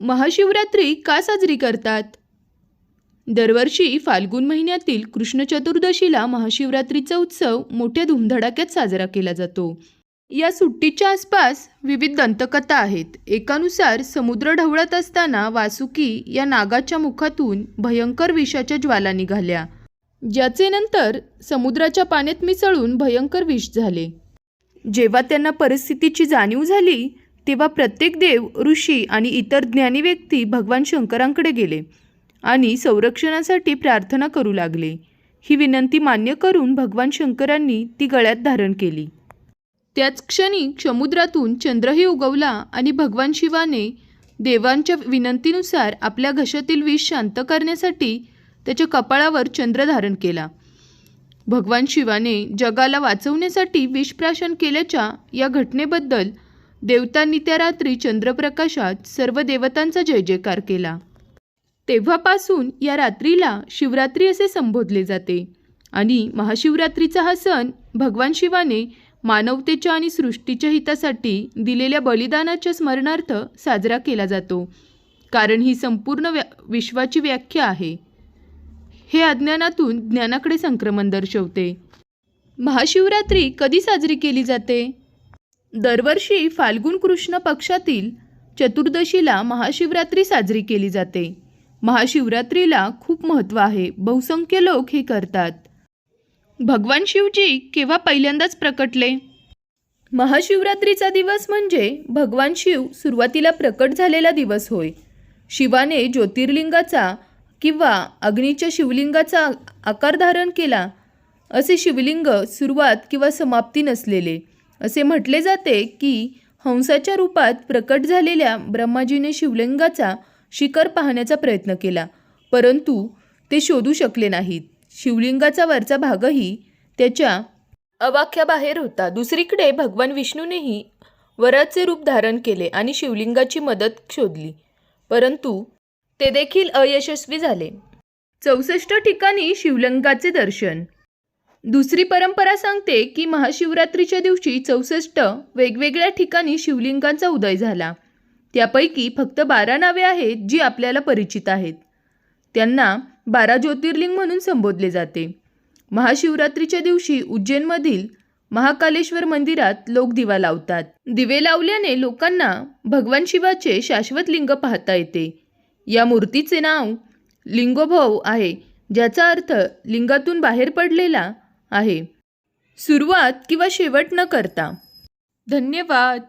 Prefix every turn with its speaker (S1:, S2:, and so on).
S1: महाशिवरात्री का साजरी करतात? दरवर्षी फाल्गुन महिन्यातील कृष्ण चतुर्दशीला महाशिवरात्रीचा उत्सव मोठ्या धुमधडाक्यात साजरा केला जातो. या सुट्टीच्या आसपास विविध दंतकथा आहेत. एकानुसार समुद्र ढवळत असताना वासुकी या नागाच्या मुखातून भयंकर विषाच्या ज्वाला निघाल्या ज्याचे नंतर समुद्राच्या पाण्यात मिसळून भयंकर विष झाले. जेव्हा त्यांना परिस्थितीची जाणीव झाली तेव्हा प्रत्येक देव ऋषी आणि इतर ज्ञानी व्यक्ती भगवान शंकरांकडे गेले आणि संरक्षणासाठी प्रार्थना करू लागले. ही विनंती मान्य करून भगवान शंकरांनी ती गळ्यात धारण केली. त्याच क्षणी समुद्रातून चंद्रही उगवला आणि भगवान शिवाने देवांच्या विनंतीनुसार आपल्या घशातील विष शांत करण्यासाठी त्याच्या कपाळावर चंद्र धारण केला. भगवान शिवाने जगाला वाचवण्यासाठी विषप्राशन केल्याच्या या घटनेबद्दल देवतांनी त्या रात्री चंद्रप्रकाशात सर्व देवतांचा जय जयकार केला. तेव्हापासून या रात्रीला शिवरात्री असे संबोधले जाते आणि महाशिवरात्रीचा हा सण भगवान शिवाने मानवतेच्या आणि सृष्टीच्या हितासाठी दिलेल्या बलिदानाच्या स्मरणार्थ साजरा केला जातो. कारण ही संपूर्ण व्या विश्वाची व्याख्या आहे. हे अज्ञानातून ज्ञानाकडे संक्रमण दर्शवते. महाशिवरात्री कधी साजरी केली जाते? दरवर्षी फाल्गुन कृष्ण पक्षातील चतुर्दशीला महाशिवरात्री साजरी केली जाते. महाशिवरात्रीला खूप महत्त्व आहे. बहुसंख्य लोक हे करतात. भगवान शिवजी केव्हा पहिल्यांदाच प्रकटले? महाशिवरात्रीचा दिवस म्हणजे भगवान शिव सुरुवातीला प्रकट झालेला दिवस होय. शिवाने ज्योतिर्लिंगाचा किंवा अग्नीच्या शिवलिंगाचा आकार धारण केला. असे शिवलिंग सुरुवात किंवा समाप्ती नसलेले. असे म्हटले जाते की हंसाच्या रूपात प्रकट झालेल्या ब्रह्माजीने शिवलिंगाचा शिखर पाहण्याचा प्रयत्न केला परंतु ते शोधू शकले नाहीत. शिवलिंगाचा वरचा भागही त्याच्या अवाख्याबाहेर होता. दुसरीकडे भगवान विष्णूनेही वराचे रूप धारण केले आणि शिवलिंगाची मदत शोधली परंतु ते देखील अयशस्वी झाले. चौसष्ट ठिकाणी शिवलिंगाचे दर्शन दुसरी परंपरा सांगते की महाशिवरात्रीच्या दिवशी चौसष्ट वेगवेगळ्या ठिकाणी शिवलिंगांचा उदय झाला. त्यापैकी फक्त बारा नावे आहेत जी आपल्याला परिचित आहेत. त्यांना बारा ज्योतिर्लिंग म्हणून संबोधले जाते. महाशिवरात्रीच्या दिवशी उज्जैनमधील महाकालेश्वर मंदिरात लोक दिवा लावतात. दिवे लावल्याने लोकांना भगवान शिवाचे शाश्वत लिंग पाहता येते. या मूर्तीचे नाव लिंगोभव आहे ज्याचा अर्थ लिंगातून बाहेर पडलेला आहे. सुरुवात किंवा शेवट न करता. धन्यवाद.